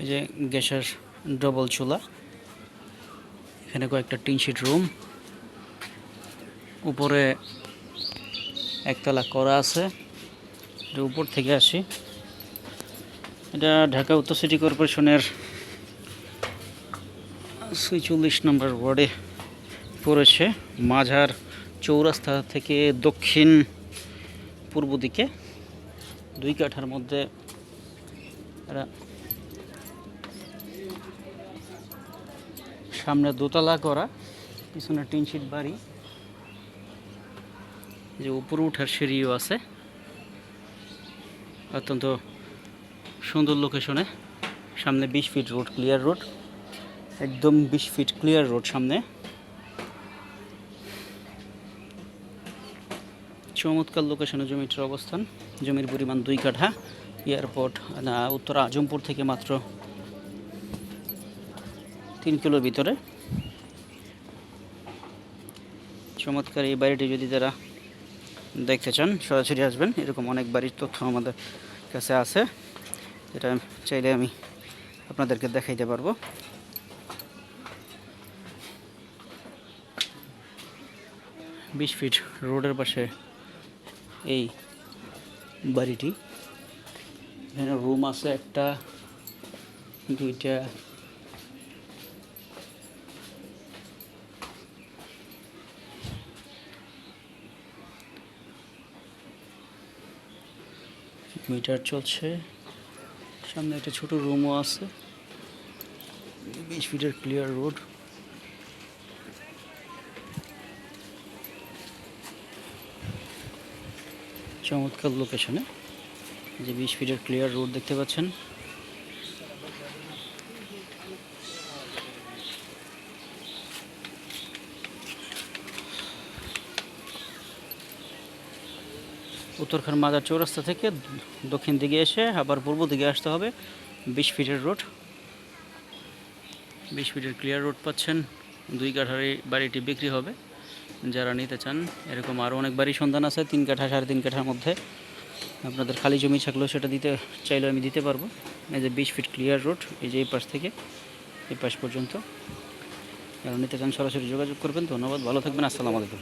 এই যে গ্যাসের ডবল চুলা, এখানে কয়েকটা টিন শিট রুম, উপরে একতলা করা আছে এটা উপর থেকে আসি। এটা ঢাকা উত্তর সিটি কর্পোরেশনের ছেচল্লিশ নম্বর ওয়ার্ডে পড়েছে, মাঝার চৌরাস্তা থেকে দক্ষিণ পূর্ব দিকে, দুই কাঠার মধ্যে এরা সামনে দোতলা করা, পিছনে টিনশিট বাড়ি। যে উপরে উঠার সিঁড়িও আছে। অত্যন্ত সুন্দর লোকেশনে সামনে বিশ ফিট রোড ক্লিয়ার রোড একদম বিশ ফিট ক্লিয়ার রোড সামনে। চমৎকার লোকেশনে জমিটার অবস্থান। জমির পরিমাণ দুই কাঠা। এয়ারপোর্ট, না, উত্তর আজমপুর থেকে মাত্র তিন কিলোর ভিতরে। চমৎকার এই বাড়িটি যদি তারা দেখতে চান, সরাসরি আসবেন। এরকম অনেক বাড়ির তথ্য আমাদের কাছে আছে। যেটা চাইলে আমি আপনাদেরকে দেখাইতে পারব। বিশ ফিট রোডের পাশে এই বাড়িটি। এখানে রুম আছে একটা, দুইটা মিটার চলছে। সামনে একটা ছোট রুমও আছে। বিশ ফিটের ক্লিয়ার রোড চমৎকার লোকেশনে যে বিশ ফিটের ক্লিয়ার রোড দেখতে পাচ্ছেন। উত্তরখান মাজার চৌরাস্তা থেকে দক্ষিণ দিকে এসে আবার পূর্ব দিকে আসতে হবে। বিশ ফিটের রোড। বিশ ফিটের ক্লিয়ার রোড পাচ্ছেন। দুই কাঠার বাড়িটি বিক্রি হবে। যারা নিতে চান, এরকম আরও অনেক বাড়ি সন্ধান আছে। তিন কাঠা, সাড়ে তিন কাঠার মধ্যে আপনাদের খালি জমি থাকলেও সেটা দিতে চাইলেও আমি দিতে পারব। এই যে বিশ ফিট ক্লিয়ার রোড এই যে এই পাশ থেকে, এই পাশ পর্যন্ত। যারা নিতে চান, সরাসরি যোগাযোগ করবেন। ধন্যবাদ। ভালো থাকবেন। আসসালামু আলাইকুম।